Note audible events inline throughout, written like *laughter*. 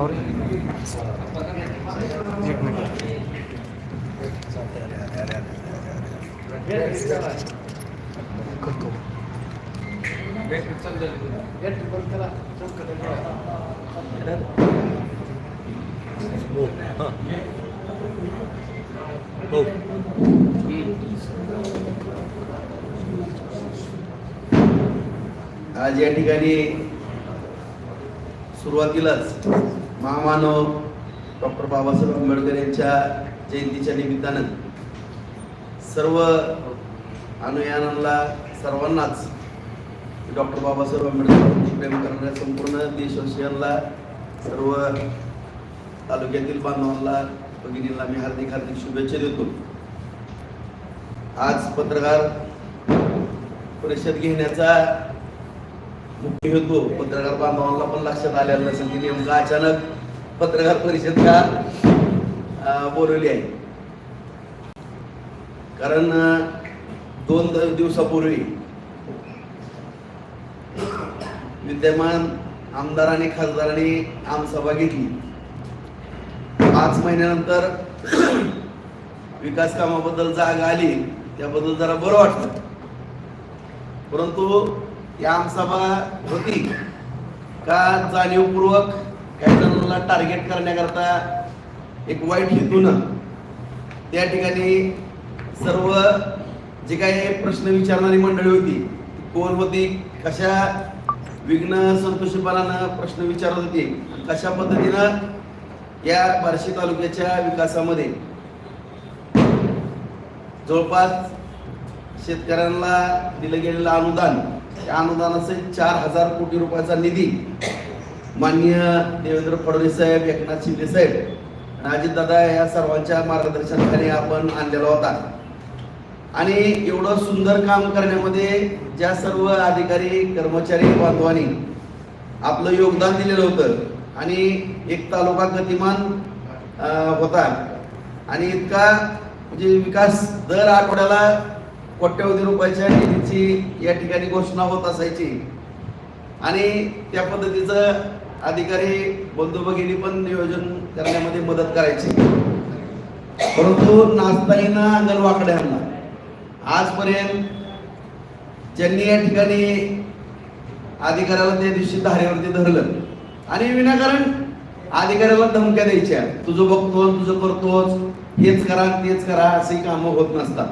और एक मिनिट करतो आज या ठिकाणी सुरुवातीलाच महामानव डॉक्टर बाबासाहेब आंबेडकर यांच्या जयंतीच्या निमित्तानं सर्व अनुयायांना सर्वांनाच डॉक्टर बाबासाहेब आंबेडकर प्रेम करणाऱ्या संपूर्ण देशवासियांना सर्व तालुक्यातील बांधवांना भगिनींना मी हार्दिक हार्दिक शुभेच्छा देतो. आज पत्रकार परिषद घेण्याचा मुख्य हेतू पत्रकार बांधवांना पण लक्षात आलेलं नसेल की नेमकं अचानक पत्रकार परिषद का बोलवली आहे? कारण दोन दिवसापूर्वी विद्यमान आमदार आणि खासदारांनी आमसभा घेतली. पाच महिन्यानंतर *clears throat* विकास कामाबद्दल जागा आली त्याबद्दल जरा बरं वाटलं. परंतु या आमसभा होती. का जाणीवपूर्वक काही जणांना टार्गेट करण्याकरता एक वाईट हेतून त्या ठिकाणी सर्व जे काही प्रश्न विचारणारी मंडळी होती कोण होती कशा विघ्न संतोषीपणानं प्रश्न विचारत होती कशा पद्धतीनं या बार्शी तालुक्याच्या विकासामध्ये जवळपास शेतकऱ्यांना दिलं गेलेलं अनुदान त्या अनुदानाचे चार हजार कोटी रुपयाचा निधी माननीय देवेंद्र फडणवीस साहेब एकनाथ शिंदे साहेब आणि अजितदादा या सर्वांच्या मार्गदर्शनाखाली आपण आणलेला होता. आणि एवढं सुंदर काम करण्यामध्ये ज्या सर्व अधिकारी कर्मचारी बांधवांनी आपलं योगदान दिलेलं होतं आणि एक तालुका गतिमान होता. आणि इतका म्हणजे विकास दर आठवड्याला कोट्यवधी रुपयाच्या निधीची या ठिकाणी घोषणा होत असायची. आणि त्या पद्धतीचं अधिकारी बंधू भगिनी पण नियोजन करण्यामध्ये मदत करायची. परंतु नाचता येईना आजपर्यंत ज्यांनी या ठिकाणी अधिकाऱ्याला त्या दिवशी धारेवरती धरलं. आणि विनाकारण अधिकाऱ्याला धमक्या द्यायच्या. तुझं बघतो तुझं करतोच हेच करा तेच करा असे कामं होत नसतात.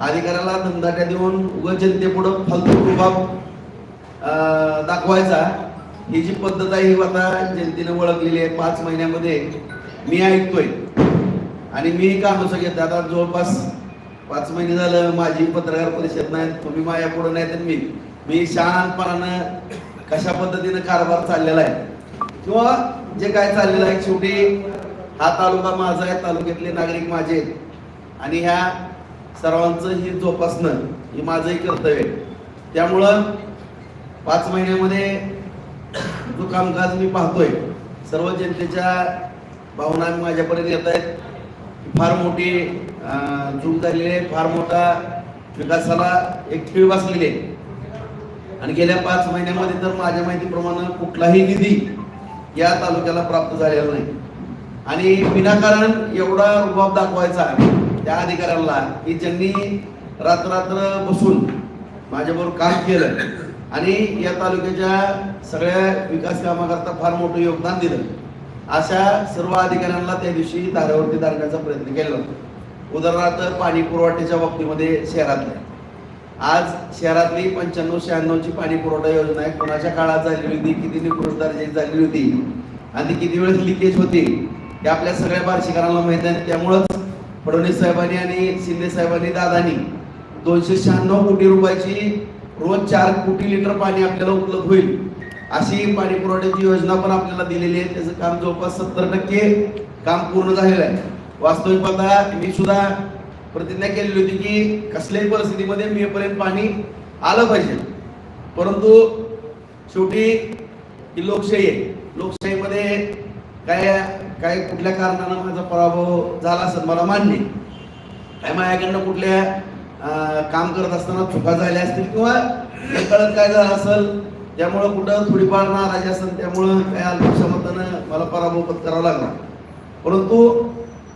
अधिकाऱ्याला धमदाट्या देऊन व जनतेपुढं फालतू रुबाब दाखवायचा. ही जी पद्धत आहे ही आता जनतेने ओळखलेली आहे. पाच महिन्यामध्ये मी ऐकतोय. आणि मी काम घेत आता जवळपास पाच महिने झालं माझी पत्रकार परिषद नाही तुम्ही माझ्या पुढे नाही तर मी. मी शांतपणानं कशा पद्धतीनं कारभार चाललेला आहे. किंवा जे काय चाललेलं आहे शेवटी हा तालुका माझा आहे तालुक्यातले नागरिक माझे आहेत. आणि ह्या सर्वांचं ही जोपासणं हे माझंही कर्तव्य आहे. त्यामुळं पाच महिन्यामध्ये जो कामकाज मी पाहतोय सर्व जनतेच्या भावना माझ्यापर्यंत येत आहेत. फार मोठी चूक झालेली आहे. फार मोठा विकासाला एक खीळ बसलेली आहे. आणि गेल्या पाच महिन्यामध्ये तर माझ्या माहितीप्रमाणे कुठलाही निधी या तालुक्याला प्राप्त झालेला नाही. आणि विनाकारण एवढा रुबाब दाखवायचा त्या अधिकाऱ्यांना की ज्यांनी रात्र बसून माझ्याबरोबर काम केलं आणि या तालुक्याच्या सगळ्या विकास कामाकरता फार मोठं योगदान दिलं अशा सर्व अधिकाऱ्यांना त्या दिवशी धारावरती धरण्याचा प्रयत्न केला होता. उदाहरणार्थ पाणी पुरवठ्याच्या बाबतीमध्ये शहरातल्या. आज शहरातली पंच्याण्णव शहाण्णवची पाणी पुरवठा योजना आहे. कोणाच्या काळात झालेली होती किती निकृष्ट दर्जाची झालेली होती आणि किती वेळेस लिकेज होती हे आपल्या सगळ्या बार्शीकरांना माहीत आहे. त्यामुळंच फडणवीस साहेबांनी आणि शिंदे साहेबांनी दादानी दोनशे शहाण्णव कोटी रुपयाची रोज चार कोटी लिटर पाणी आपल्याला उपलब्ध होईल अशी पाणी पुरवठ्याची योजना पण आपल्याला दिलेली आहे. त्याचं काम जवळपास सत्तर टक्के काम पूर्ण झालेलं आहे. वास्तविक पाहता मी सुद्धा प्रतिज्ञा केलेली होती की कसल्याही परिस्थितीमध्ये मे पर्यंत पाणी आलं पाहिजे. परंतु शेवटी ही लोकशाही आहे. लोकशाहीमध्ये काय काय कुठल्या कारणानं माझा पराभव झाला असेल मला मान्य काय माझ्याकडनं कुठल्या काम करत असताना चुका झाल्या असतील किंवा कळत काय झालं असेल त्यामुळं कुठं थोडीफार नाराजी असेल त्यामुळं काय अल्पक्षमतानं मला पराभव पत्करावा लागला परंतु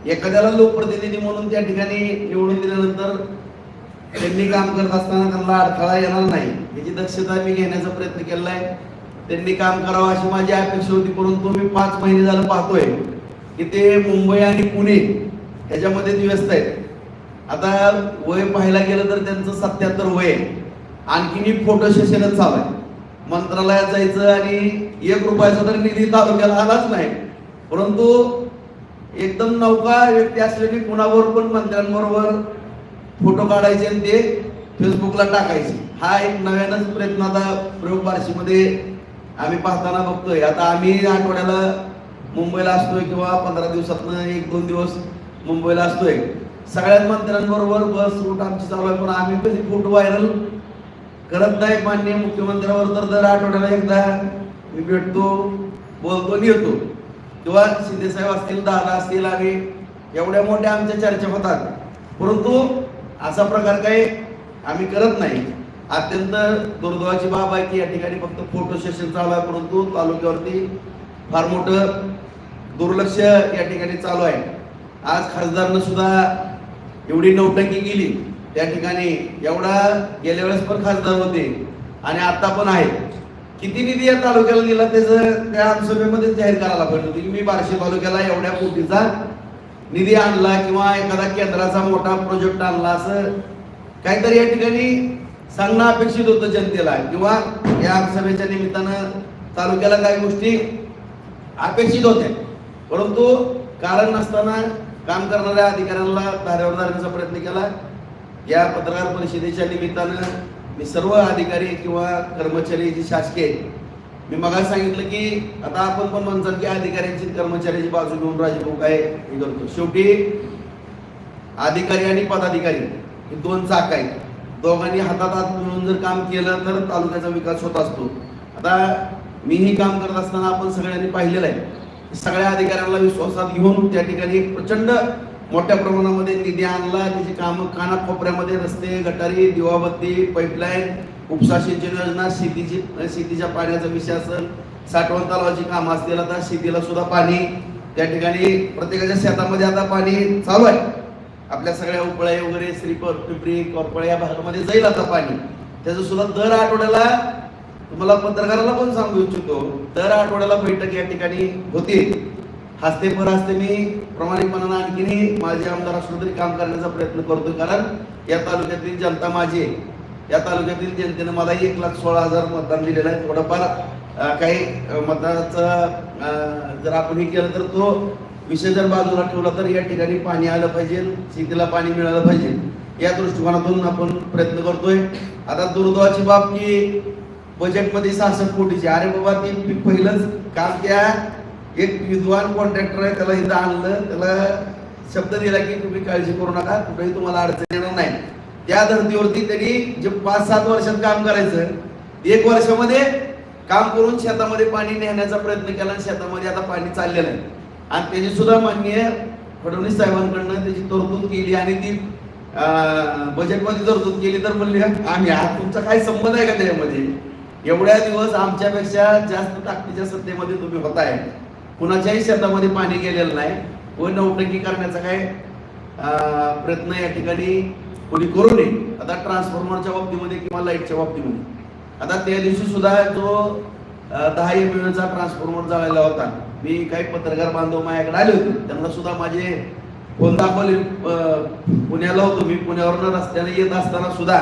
एखाद्याला लोकप्रतिनिधी म्हणून त्या ठिकाणी निवडून दिल्यानंतर त्यांनी काम करत असताना त्यांना अडथळा येणार नाही. याची दक्षता मी घेण्याचा प्रयत्न केलेला आहे. त्यांनी काम करावं अशी माझी अपेक्षा होती परंतु मी पाच महिने झालं पाहतोय की ते मुंबई आणि पुणे ह्याच्यामध्ये व्यस्त आहेत. आता वय पाहायला गेलं तर त्यांचं सत्याहत्तर वय आहे. आणखीन फोटो सेशनच चालू आहे. मंत्रालयात जायचं आणि एक रुपयाचा तर निधी तालुक्याला आलाच नाही. परंतु एकदम नौका व्यक्ती असलेली कुणावर पण मंत्र्यांबरोबर फोटो काढायचे आणि ते फेसबुकला टाकायचे. हा एक नव्यानच प्रयत्न आता प्रयोग बार्शीमध्ये आम्ही पाहताना बघतोय. आता आम्ही आठवड्याला मुंबईला असतोय किंवा पंधरा दिवसातनं एक दोन दिवस मुंबईला असतोय. सगळ्याच मंत्र्यांबरोबर बस रूट आमची चालू आहे. पण आम्ही कधी फोटो व्हायरल करत नाही. माननीय मुख्यमंत्र्यावर तर दर आठवड्याला एकदा मी भेटतो बोलतो आणि येतो किंवा शिंदेसाहेब असतील दादा असतील आणि एवढ्या मोठ्या आमच्या चर्चा होतात परंतु असा प्रकार काही आम्ही करत नाही. अत्यंत दुर्दैवाची बाब आहे की या ठिकाणी फक्त फोटो सेशन चालू आहे परंतु तालुक्यावरती फार मोठं दुर्लक्ष या ठिकाणी चालू आहे. आज खासदारनं सुद्धा एवढी नौटंकी केली. त्या ठिकाणी एवढा गेल्या वेळेस पण खासदार होते आणि आता पण आहे किती निधी या तालुक्याला दिला त्याचं त्या आमसभेमध्ये जाहीर करायला पाहिजे होतं. की मी बार्शी तालुक्याला एवढ्या कोटीचा निधी आणला किंवा एखादा केंद्राचा मोठा प्रोजेक्ट आणला असं काहीतरी या ठिकाणी सांगणं अपेक्षित होतं जनतेला. किंवा या सभेच्या निमित्तानं तालुक्याला काही गोष्टी अपेक्षित होत्या. परंतु कारण नसताना काम करणाऱ्या अधिकाऱ्यांना धारेवर धरण्याचा प्रयत्न केला. या पत्रकार परिषदेच्या निमित्तानं मी सर्व अधिकारी किंवा कर्मचारी जे शासकीय मी मग सांगितलं की आता आपण पण म्हणतात की अधिकाऱ्यांची कर्मचाऱ्याची बाजू घेऊन राजभाऊ काय हे करतो. शेवटी अधिकारी आणि पदाधिकारी हे दोन चाक आहेत. दोघांनी हातात हात मिळून जर काम केलं तर तालुक्याचा विकास होत असतो. आता मीही काम करत असताना आपण सगळ्यांनी पाहिलेलं आहे. सगळ्या अधिकाऱ्यांना विश्वासात घेऊन त्या ठिकाणी एक प्रचंड मोठ्या प्रमाणामध्ये निधी आणला. त्याची कामं कानाकोपऱ्यामध्ये रस्ते गटारी दिवाबत्ती पाईपलाईन उपसा सिंचन योजना शेतीची शेतीच्या पाण्याचा विषय असेल साठवण तलावाची कामं असतील आता शेतीला सुद्धा पाणी त्या ठिकाणी प्रत्येकाच्या शेतामध्ये आता पाणी चालू आहे. आपल्या सगळ्या उपळ्या वगैरे श्रीपर पिंपरी कोरपळ या भागामध्ये जाईल आता पाणी. त्याचं सुद्धा दर आठवड्याला तुम्हाला पत्रकाराला पण सांगू इच्छितो दर आठवड्याला बैठक या ठिकाणी होते. हस्ते पर हस्ते मी प्रामाणिकपणानं आणखीनही माझे आमदार असलो तरी काम करण्याचा प्रयत्न करतो कारण या तालुक्यातील जनता माझी आहे. या तालुक्यातील जनतेनं मला एक लाख सोळा हजार मतदान दिलेलं आहे. थोडंफार काही मतदानाचं जर आपण हे केलं तर तो विषय जर बाजूला ठेवला तर या ठिकाणी पाणी आलं पाहिजे शेतीला पाणी मिळालं पाहिजे. या दृष्टिकोनातून आपण प्रयत्न करतोय. आता दुर्दैवाची बाब की बजेटमध्ये सहासष्ट कोटीची. अरे बाबा ती पहिलंच. कारण त्या एक विद्वान कॉन्ट्रॅक्टर आहे त्याला इथं आणलं. त्याला शब्द दिला की तुम्ही काळजी करू नका कुठेही तुम्हाला अडचण येणार नाही. त्या धर्तीवरती त्यांनी जे पाच सात वर्षात काम करायचं एक वर्षामध्ये काम करून शेतामध्ये पाणी नेण्याचा प्रयत्न केला आणि शेतामध्ये आता पाणी चाललेलं आहे. आणि त्याची सुद्धा माननीय फडणवीस साहेबांकडनं त्याची तरतूद केली आणि ती बजेटमध्ये तरतूद केली तर म्हणले आम्ही हा तुमचा काय संबंध आहे का त्याच्यामध्ये? एवढ्या दिवस आमच्यापेक्षा जास्त ताकदीच्या सत्तेमध्ये तुम्ही होताय. कुणाच्याही शेतामध्ये पाणी गेलेलं नाही. व नौटंकी करण्याचा काय प्रयत्न या ठिकाणी कोणी करू नये. आता ट्रान्सफॉर्मरच्या बाबतीमध्ये किंवा लाईटच्या बाबतीमध्ये. आता त्या दिवशी सुद्धा जो दहा एम एचा ट्रान्सफॉर्मर जळायला होता मी काही पत्रकार बांधव माझ्याकडे आले होते. त्यांना सुद्धा माझे फोन दाखवले. पुण्याला होतो मी. पुण्यावरनं रस्त्याने येत असताना सुद्धा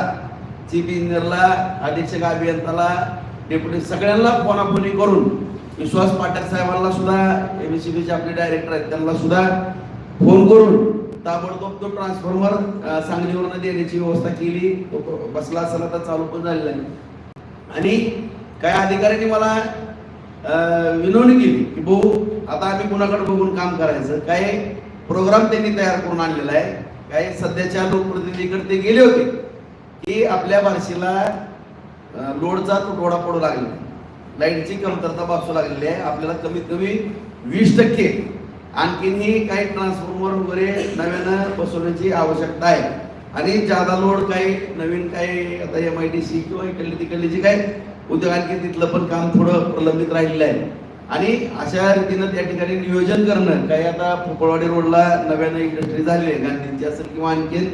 चीफ इंजिनियरला अधीक्षक अभियंताला डेप्युटी सगळ्यांना फोनाफोनी करून विश्वास पाठक साहेबांना सुद्धा एमएससीबीचे आपले डायरेक्टर आहेत त्यांना सुद्धा फोन करून ताबडतोब तो ट्रान्सफॉर्मर सांगलीवरनं देण्याची व्यवस्था केली. तो बसला असेल तर चालू पण झालेला आहे आणि काही अधिकाऱ्यांनी मला विनवणी केली की भाऊ आता आम्ही कोणाकडे बघून काम करायचं? काही प्रोग्राम त्यांनी तयार करून आणलेला आहे. काही सध्याच्या लोकप्रतिनिधीकडे ते गेले होते की आपल्या भाषेला लोडचा तुटवडा पडू लागला. लाईटची कमतरता भासू लागलेली आहे. आपल्याला कमीत कमी वीस टक्के आणखीनही काही ट्रान्सफॉर्मर वगैरे नव्यानं बसवण्याची आवश्यकता आहे. आणि जादा लोड काही नवीन काही आता एम आय डी सी किंवा इकडली तिकडली जी काही उद्योग आणखी तिथलं पण काम थोडं प्रलंबित राहिलेलं आहे. आणि अशा रीतीनं त्या ठिकाणी नियोजन करणं काही आता फुकळवाडी रोडला नव्यानं इंडस्ट्री झालेली आहे गांधींची असेल किंवा आणखीन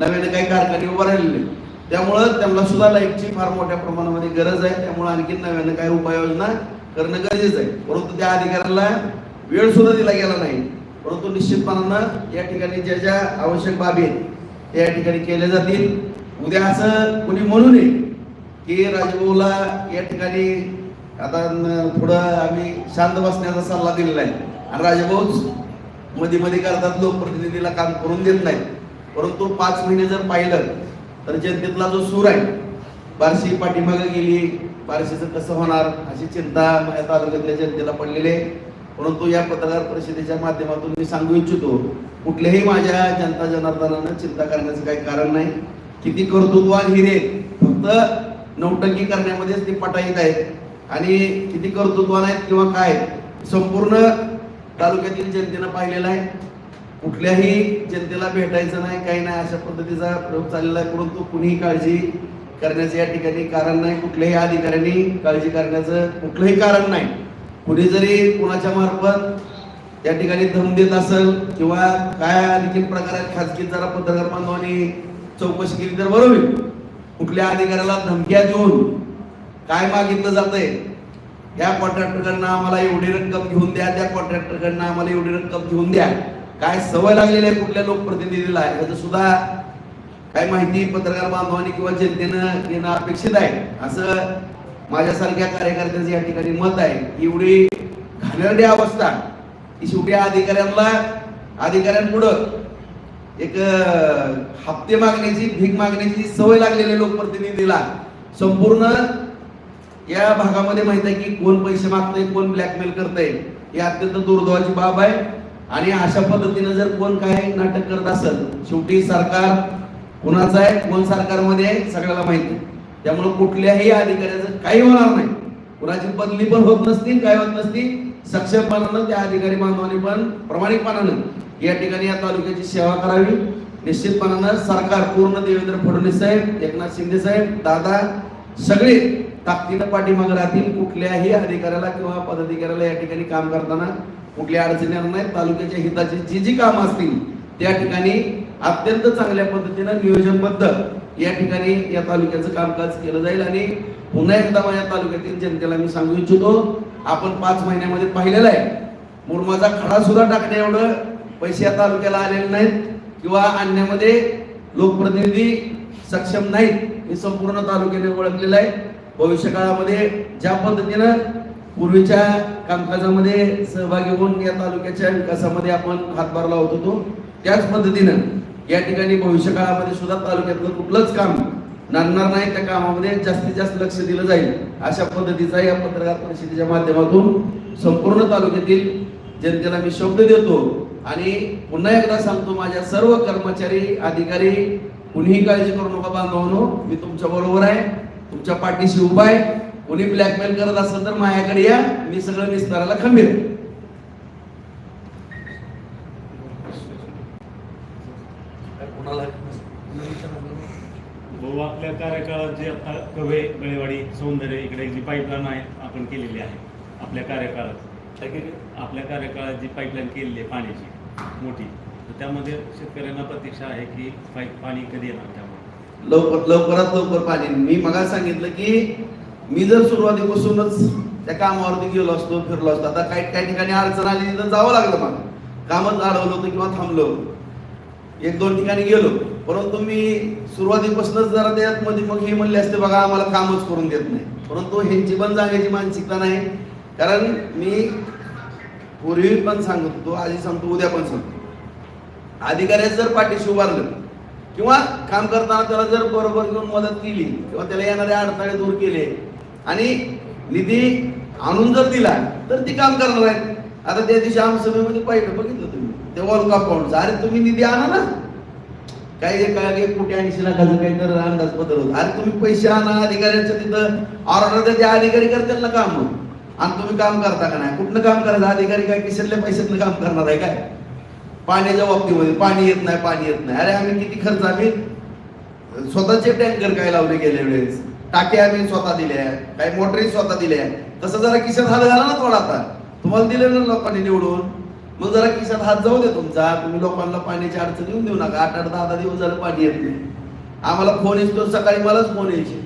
नव्यानं काही कारखाने उभं राहिलेले आहेत. त्यामुळं त्यांना सुद्धा लाईटची फार मोठ्या प्रमाणामध्ये गरज आहे त्यामुळे आणखीन नव्यानं काही उपाययोजना करणं गरजेचं आहे. परंतु त्या अधिकाऱ्याला वेळ सुद्धा दिला गेला नाही. परंतु निश्चितपणानं या ठिकाणी ज्या ज्या आवश्यक बाबी आहेत त्या या ठिकाणी केल्या जातील. उद्या असं कोणी म्हणू नये की राजभाऊला या ठिकाणी आता पुढं थोडं आम्ही शांत बसण्याचा सल्ला दिलेला आहे. आणि राजभाऊच मध्ये मध्ये करतात लोकप्रतिनिधीला काम करून देत नाहीत. परंतु पाच महिने जर पाहिलं तर जनतेतला जो सूर आहे बार्शी पाठीमागे गेली बार्शीचं कसं होणार अशी चिंता माझ्या तालुक्यातल्या जनतेला पडलेली आहे. परंतु या पत्रकार परिषदेच्या माध्यमातून मी सांगू इच्छितो कुठल्याही माझ्या जनता जनार्दनानं चिंता करण्याचं काही कारण नाही. किती कर्तृत्वान हिरे फक्त नौटंकी करण्यामध्येच ते पटाईत आहेत. आणि किती कर्तृत्वान आहेत किंवा काय संपूर्ण तालुक्यातील जनतेनं पाहिलेलं आहे. कुठल्याही जनतेला भेटायचं नाही काही नाही अशा पद्धतीचा प्रयोग चाललेला आहे. परंतु कुणीही काळजी करण्याचं या ठिकाणी कारण नाही. कुठल्याही अधिकाऱ्यांनी काळजी करण्याचं कुठलंही कारण नाही. कुणी जरी कुणाच्या मार्फत त्या ठिकाणी धम देत असेल किंवा काय आणखी प्रकार आहेत खाजगी जरा पत्रकार बांधवांनी चौकशी केली तर बरं होईल. कुठल्या अधिकाऱ्याला धमक्या देऊन काय मागितलं जातंय? या कॉन्ट्रॅक्टरकडनं आम्हाला एवढी रक्कम घेऊन द्या त्या कॉन्ट्रॅक्टरकडनं आम्हाला एवढी रक्कम घेऊन द्या. काय सवय लागलेली आहे कुठल्या लोकप्रतिनिधीला? याचं सुद्धा काय माहिती पत्रकार बांधवांनी किंवा जनतेनं येणं अपेक्षित आहे. असं माझ्यासारख्या कार्यकर्त्याचं या ठिकाणी मत आहे. एवढी घाणेरडी अवस्था. ही शेवटी अधिकाऱ्यांना अधिकाऱ्यांपुढं एक हप्ते मागण्याची भीक मागण्याची सवय लागलेली लोकप्रतिनिधीला संपूर्ण या भागामध्ये माहीत आहे की कोण पैसे मागतंय कोण ब्लॅकमेल करतंय ही अत्यंत दुर्दैवाची बाब आहे. आणि अशा पद्धतीनं जर कोण काय नाटक करत असेल शेवटी सरकार कुणाचं आहे कोण सरकारमध्ये आहे सगळ्याला माहिती आहे. त्यामुळे कुठल्याही अधिकाऱ्याचं काही होणार नाही. कुणाची बदली पण होत नसती काय होत नसती सक्षमपणानं त्या अधिकारी बांधवांनी पण प्रामाणिकपणानं या ठिकाणी या तालुक्याची सेवा करावी. निश्चितपणानं सरकार पूर्ण देवेंद्र फडणवीस साहेब एकनाथ शिंदे साहेब दादा सगळे ताकदीनं पाठीमागे राहतील. कुठल्याही अधिकाऱ्याला किंवा पदाधिकाऱ्याला या ठिकाणी काम करताना कुठल्या अडचणी येणार नाही तालुक्याच्या हिताची जी जी कामं असतील त्या ठिकाणी अत्यंत चांगल्या पद्धतीनं नियोजनबद्ध या ठिकाणी या तालुक्याचं कामकाज केलं जाईल. आणि पुन्हा एकदा माझ्या तालुक्यातील जनतेला मी सांगू इच्छितो आपण पाच महिन्यामध्ये पाहिलेलं आहे. मुरमाचा खडा सुद्धा टाकण्या एवढं पैसे या तालुक्याला आलेले नाहीत किंवा आणण्यामध्ये लोकप्रतिनिधी सक्षम नाहीत हे संपूर्ण तालुक्याने ओळखलेलं आहे. भविष्य काळामध्ये ज्या पद्धतीनं पूर्वीच्या कामकाजामध्ये सहभागी होऊन या तालुक्याच्या विकासामध्ये आपण हातभार लावत होतो त्याच पद्धतीनं या ठिकाणी भविष्य काळामध्ये सुद्धा तालुक्यातलं कुठलंच काम नांदणार नाही त्या कामामध्ये जास्तीत जास्त लक्ष दिलं जाईल. अशा पद्धतीचा या पत्रकार परिषदेच्या माध्यमातून संपूर्ण तालुक्यातील जनतेला मी शब्द देतो आणि पुन्हा एकदा सांगतो माझ्या सर्व कर्मचारी अधिकारी कुणीही काळजी करू नका बांधवांनो मी तुमच्या बरोबर आहे तुमच्या पाठीशी उभा आहे. कोणी ब्लॅकमेल करत असेल तर माझ्याकडे या मी सगळं निस्ताराला खंबीर आहे. कोणाला भाऊ आपल्या कार्यकाळात जे आता कवे गळेवाडी सौंदर्य इकडे जी पाईपलाईन आहे आपण केलेली आहे आपल्या कार्यकाळात. आपल्या कार्यकाळात जी पाईपलाईन केलेली आहे पाण्याची मोठी तर त्यामध्ये शेतकऱ्यांना प्रतीक्षा आहे की पाईप पाणी कधी येणार त्यामुळे? लवकर लवकरात लवकर पाणी. मी मगा सांगितलं की मी जर सुरुवातीपासूनच त्या कामावरती गेलो असतो फिरलो असतो आता काही काही ठिकाणी अडचण आली तिथं जावं लागलं मला. कामच अडवलं होतं किंवा थांबलो होतो. एक दोन ठिकाणी गेलो. परंतु मी सुरुवातीपासूनच जरा त्यात मध्ये मग हे म्हणले असते बघा आम्हाला कामच करून देत नाही. परंतु ह्यांची पण जाण्याची मानसिकता नाही. कारण मी पूर्वी पण सांगत होतो आधी सांगतो उद्या पण सांगतो. अधिकाऱ्याचं जर पाठीशी उभारलं किंवा काम करताना त्याला जर बरोबर घेऊन मदत केली किंवा त्याला येणारे अडथळे दूर केले आणि निधी आणून जर दिला तर ती काम करणार आहेत आता त्या दिवशी आमसभेमध्ये पाहिलं बघितलं तुम्ही ते वॉल कंपाऊंड अरे तुम्ही निधी आणा ना. काही एक एक कोटी ऐंशी लाखाचं काही तर अंदाज बदल होत. अरे तुम्ही पैसे आणा अधिकाऱ्यांच्या तिथं. ऑर्डर द्या त्या अधिकारी करतील ना काम आणि तुम्ही काम करता का नाही? कुठलं काम करायचं? अधिकारी काय किशनल्या पैशातलं काम करणार आहे काय? पाण्याच्या बाबतीमध्ये. पाणी येत नाही पाणी येत नाही. अरे आम्ही किती खर्च आम्ही स्वतःचे टँकर काय लावले गेल्या वेळेस? टाक्या आम्ही स्वतः दिल्या. काही मोटरी स्वतः दिल्या. तसं जरा खिशात हात घाला ना थोडा आता. तुम्हाला दिलं ना लोकांनी निवडून? मग जरा खिशात हात जाऊ दे तुमचा. तुम्ही लोकांना पाण्याची अडचण येऊन देऊ नका. आठ आठ दहा दहा दिवस झालं पाणी येत नाही. आम्हाला फोन येतो सकाळी मलाच फोन यायचे.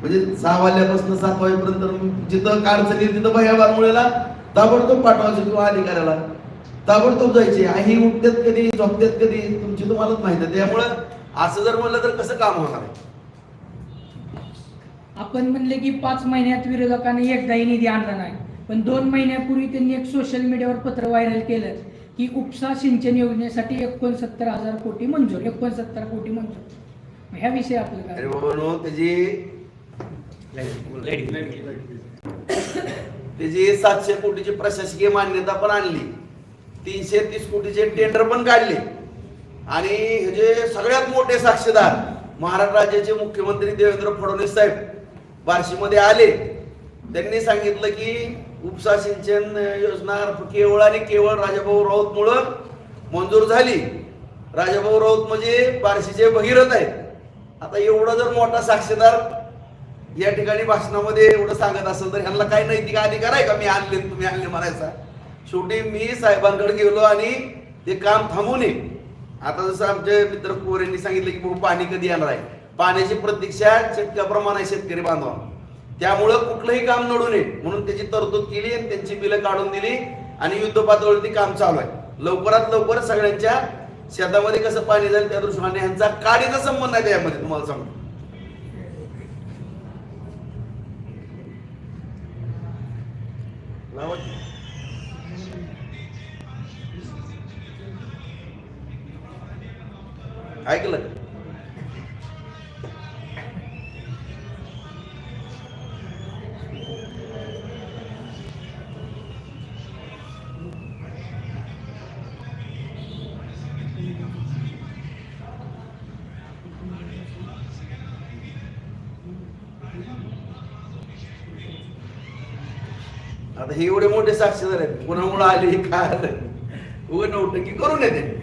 म्हणजे सहा वाजल्यापासून सात वाजेपर्यंत जिथं काय अडचण येईल तिथं भैया बारमुळेला ताबडतोब पाठवायचं किंवा अधिकाऱ्याला ताबडतोब जायचे. आई उठतात कधी झोपतात कधी तुमची तुम्हालाच माहिती आहे. त्यामुळं असं जर म्हणलं तर कसं काम होणार आहे? आपण म्हणले की पाच महिन्यात विरोधकांनी एकदाही निधी आणला नाही. पण दोन महिन्यापूर्वी त्यांनी एक सोशल मीडियावर पत्र व्हायरल केलं की उपसा सिंचन योजनेसाठी एकोणसत्तर हजार कोटी मंजूर एकोणसत्तर कोटी मंजूर. ह्या विषयी आपलं अरे काय बाबांनो त्याची त्याची सातशे कोटीची प्रशासकीय मान्यता पण आणली तीनशे तीस कोटीचे टेंडर पण काढले आणि हे जे सगळ्यात मोठे साक्षीदार महाराष्ट्र राज्याचे मुख्यमंत्री देवेंद्र फडणवीस साहेब बार्शीमध्ये आले त्यांनी सांगितलं की उपसा सिंचन योजना केवळ आणि केवळ राजाभाऊ राऊतमुळं मंजूर झाली. राजाभाऊ राऊत म्हणजे बार्शीचे भगीरथ आहेत. आता एवढा जर मोठा साक्षीदार या ठिकाणी भाषणामध्ये एवढं सांगत असेल तर ह्यांना काय नैतिक अधिकार आहे का? मी आणले तुम्ही आणले म्हणायचा. शेवटी मी साहेबांकडे गेलो आणि ते काम थांबू नये आता जसं आमचे मित्र पोरेंनी सांगितलं की भाऊ पाणी कधी येणार आहे? पाण्याची प्रतीक्षा शेतकऱ्याप्रमाणे आहे शेतकरी बांधवा त्यामुळं कुठलंही काम नडू नये. म्हणून त्याची तरतूद केली आणि त्यांची बिलं काढून दिली आणि युद्ध पातळीवरती काम चालू आहे. लवकरात लवकर सगळ्यांच्या शेतामध्ये कसं पाणी जाईल त्या दृष्टीने ह्यांचा काडीचा संबंध आहे त्यामध्ये तुम्हाला सांगतो. ऐकलं आता हे एवढे मोठे साक्षीदार आहेत कोणामुळे आले काय आलं उघड नौटंकी करून येते